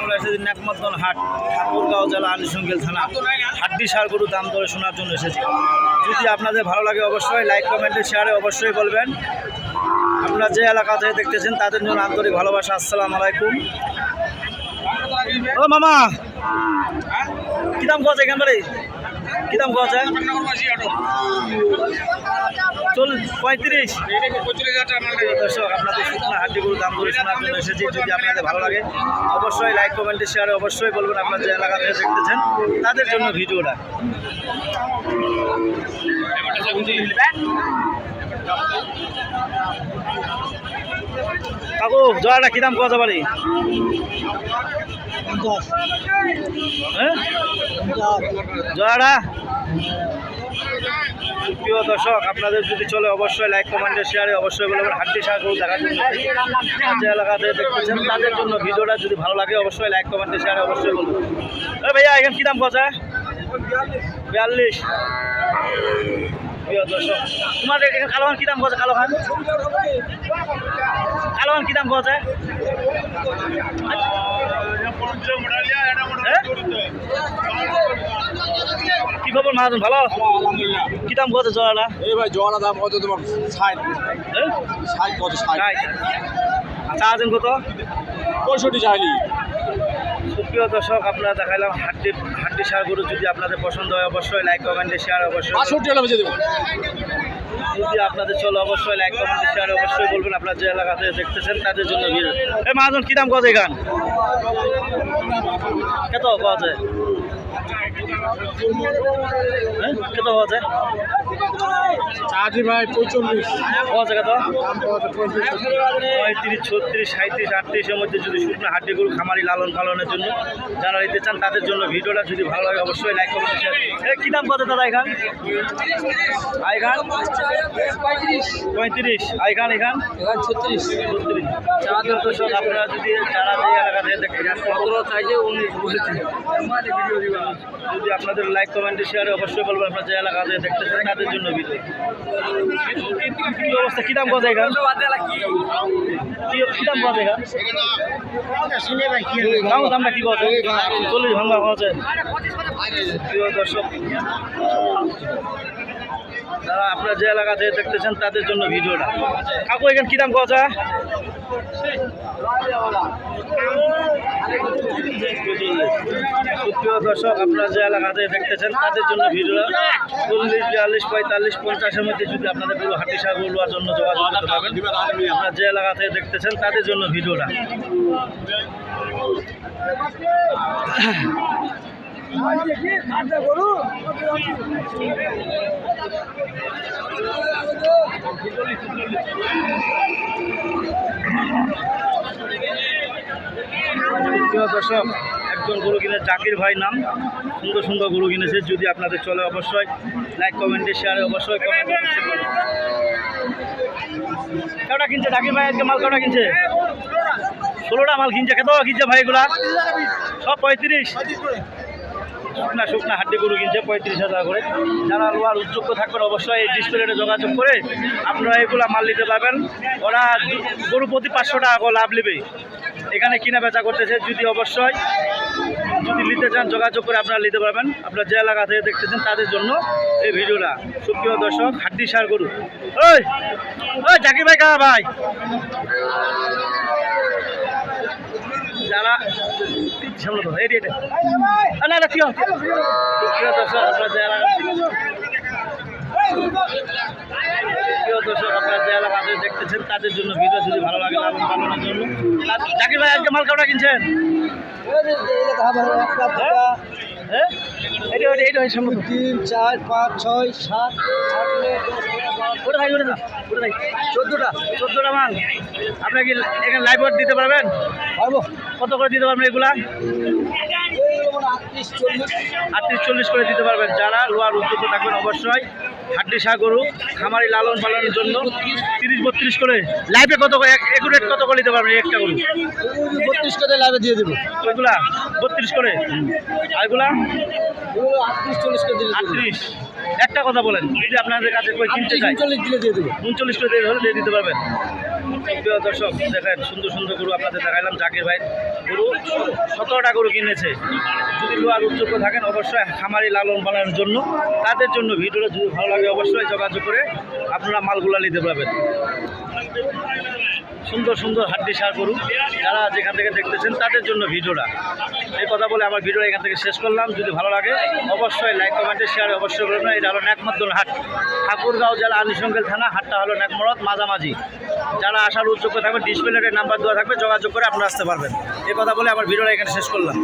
আমরা এসেছি নেকমদ্দন হাট, ঠাকুরগাঁও জেলা আলিশঙ্গেল থানা। হাড্ডি সার গরু দাম দরে শোনার জন্য এসেছি। যদি আপনাদের ভালো লাগে অবশ্যই লাইক, কমেন্টে, শেয়ারে অবশ্যই বলবেন। আপনারা যে এলাকা থেকে দেখতেছেন, তাদের জন্য আন্তরিক ভালোবাসা। আসসালাম আলাইকুম। ও মামা! কি দাম কছে এখান কি দাম কছে চল পঁয়ত্রিশ। আপনাদের শুকনো হাড্ডি গরু দাম দরে শোনার জন্য এসেছি যদি আপনাদের ভালো লাগে অবশ্যই লাইক কমেন্টে শেয়ারে অবশ্যই বলবেন আপনার যে এলাকা থেকে দেখতেছেন তাদের জন্য ভিডিওটা। কাকু জয়াটা কি দাম কথা পারি হ্যাঁ? জয়াটা? প্রিয় দর্শক, আপনাদের যদি চলে, অবশ্যই লাইক কমেন্টে শেয়ারে অবশ্যই বলবেন হাড্ডি সাহায্য গরু দেখার জন্য যে এলাকাতে দেখতেছেন, তাদের জন্য ভিডিওটা যদি ভালো লাগে, অবশ্যই লাইক কমেন্টে শেয়ারে অবশ্যই বলবেন ভাইয়া, এখানে কী দাম কথা বিয়াল্লিশ। প্রিয় দর্শক তোমার এখানে কালো খান কী দাম কথা কালো খান কালো খান কী দাম কথা কি খবর মাহাজন ভালো? কি দাম কত জোড়াটা? এই ভাই জোয়ানা দাম কত তোমার? ষাট। হ্যাঁ? ষাট কত? ষাট। আচ্ছা আছেন কত? পঁয়ষট্টি চাইলি। সুপ্রিয় দর্শক আপনারা দেখাইলাম হাড্ডি হাড্ডি সার গরু যদি আপনাদের পছন্দ হয় অবশ্যই লাইক কমেন্টে শেয়ার অবশ্যই যদি আপনাদের চলে অবশ্যই লাইক কমেন্টে শেয়ার অবশ্যই বলবেন। আপনার যে এলাকাতে দেখতেছেন তাদের জন্য ভিড়। এই মাহাজন কি দাম কত এখান? কত কত? কত কত চার্জি ভাই পঁয়চল্লিশ। কত? কত পঁয়ত্রিশ। ছত্রিশ সাঁত্রিশ আটত্রিশের মধ্যে যদি শুকনো হাড্ডি গরু খামারি লালন পালনের জন্য যারা নিতে চান তাদের জন্য ভিডিওটা যদি ভালো লাগে অবশ্যই লাইক করতে শেয়ার এ কী দাম কত দাদা এখান? পঁয়ত্রিশ। আইখান, এখান? এখানে ছত্রিশ ছত্রিশ আপনারা যদি উনিশ যদি আপনাদের লাইক কমেন্টে শেয়ারে অবশ্যই বলবেন আপনার যে এলাকা থেকে দেখতেছেন তাদের জন্য কি অবস্থা? কী দাম কত এখান? কি দাম কত এখান? দাম, দামটা কি কত চল্লিশ ভাঙবা কত দর্শক যারা আপনার যে এলাকা দেখতেছেন, তাদের জন্য ভিডিওটা। কাকু, এখানে কি দাম কথা সুপ্রিয় দর্শক, আপনারা যে এলাকা থেকে দেখতেছেন, তাদের জন্য ভিডিওটা। চল্লিশ, বিয়াল্লিশ, পঁয়তাল্লিশ, পঞ্চাশের মধ্যে যদি আপনাদের পুরো হাটি সাগর লোয়ার জন্য যোগাযোগ করতে পারবেন, আপনারা যে এলাকা থেকে দেখতেছেন, তাদের জন্য ভিডিওটা। দর্শক, একজন গরু কিনে জাকির ভাই নাম, সুন্দর সুন্দর গরু কিনেছে। যদি আপনাদের চলে, অবশ্যই লাইক কমেন্টে শেয়ারে অবশ্যই কেউটা কিনছে? জাকির ভাই আজকে মাল কেউটা কিনছে? ষোলোটা মাল কিনছে। কত কিনছে ভাই এগুলা? সব পঁয়ত্রিশ। শুকনা শুকনা হাড্ডি গরু কিনছে, পঁয়ত্রিশ হাজার করে। যারা লোয়ার উদ্যোগ থাকবেন অবশ্যই এই ডিসপ্লেতে যোগাযোগ করে আপনারা এগুলো মাল নিতে পারবেন। ওরা গরু প্রতি পাঁচশো টাকা করে লাভ নেবে। এখানে কিনা বেচা করতেছে, যদি অবশ্যই যদি নিতে চান, যোগাযোগ করে আপনারা নিতে পারবেন। আপনারা যে এলাকা থেকে দেখতেছেন তাদের জন্য এই ভিডিওটা। সুপ্রিয় দর্শক, হাড্ডি সার গরু। ওই ওই, জাকির ভাই কাহা ভাই? যারা সামনে তো এটি এটা না না কি? প্রিয় দর্শক আপনারা যে এলাকা প্রিয় দর্শক আপনারা যে এলাকা থেকে দেখতেছেন তাদের জন্য ভিডিও যদি ভালো লাগে লালন পালনের জন্য। জাকির ভাই আজকে মাল কাটা কিনছেন? হ্যাঁ এটা ওইটা এটা হয় তিন চার পাঁচ ছয় সাত ওটা ভাই ওটা ওটা ভাই চোদ্দোটা চোদ্দোটা মাল আপনার কি এখানে লাইভ দিতে পারবেন পারব কত করে দিতে পারবেন এগুলা আটত্রিশ চল্লিশ আটত্রিশ চল্লিশ করে দিতে পারবেন যারা লোয়ার উদ্যোগ থাকবেন অবশ্যই হাড্ডি শাহ গরু খামারি লালন পালনের জন্য তিরিশ বত্রিশ করে লাইফে কত করে? একুরেট কত করে দিতে পারবেন? একটা গরু বত্রিশ করে লাইফে দিয়ে দেবো। ওইগুলা? বত্রিশ করে? আরগুলা আটত্রিশ চল্লিশ করে দিলে আটত্রিশ। একটা কথা বলেন যদি আপনাদের কাছে কই কিনতে চাই চল্লিশ দিলে দিয়ে দেবো। উনচল্লিশ করে দিয়ে দিতে পারবেন। প্রিয় দর্শক, দেখেন, সুন্দর সুন্দর গরু আপনাদের দেখাইলাম, জাকির ভাই। গরু সতেরোটা গরু কিনেছে। যদি লোয়ার উদ্যোগ থাকেন, অবশ্যই খামারি লালন পালনের জন্য, তাদের জন্য ভিডিওটা যদি ভালো লাগে, অবশ্যই যোগাযোগ করে আপনারা মালগুলা নিতে পারবেন। সুন্দর সুন্দর হাড্ডি সার গরু, যারা যেখান থেকে দেখতেছেন তাদের জন্য ভিডিওটা। এই কথা বলে আমার ভিডিও এখান থেকে শেষ করলাম। যদি ভালো লাগে, অবশ্যই লাইক কমেন্টে শেয়ার অবশ্যই করবেন। এটা হলো ন্যাকমাদ্দল হাট, ঠাকুরগাঁও জেলা আনিসঙ্গেল থানা, হাটটা হলো ন্যাকমরত মাঝামাঝি। যারা আসার উদ্যোগ থাকবে ডিসপ্লেটের নাম্বার দেওয়া থাকবে, যোগাযোগ করে আপনারা আসতে পারবেন। এই কথা বলে আমার ভিডিওটা এখানে শেষ করলাম।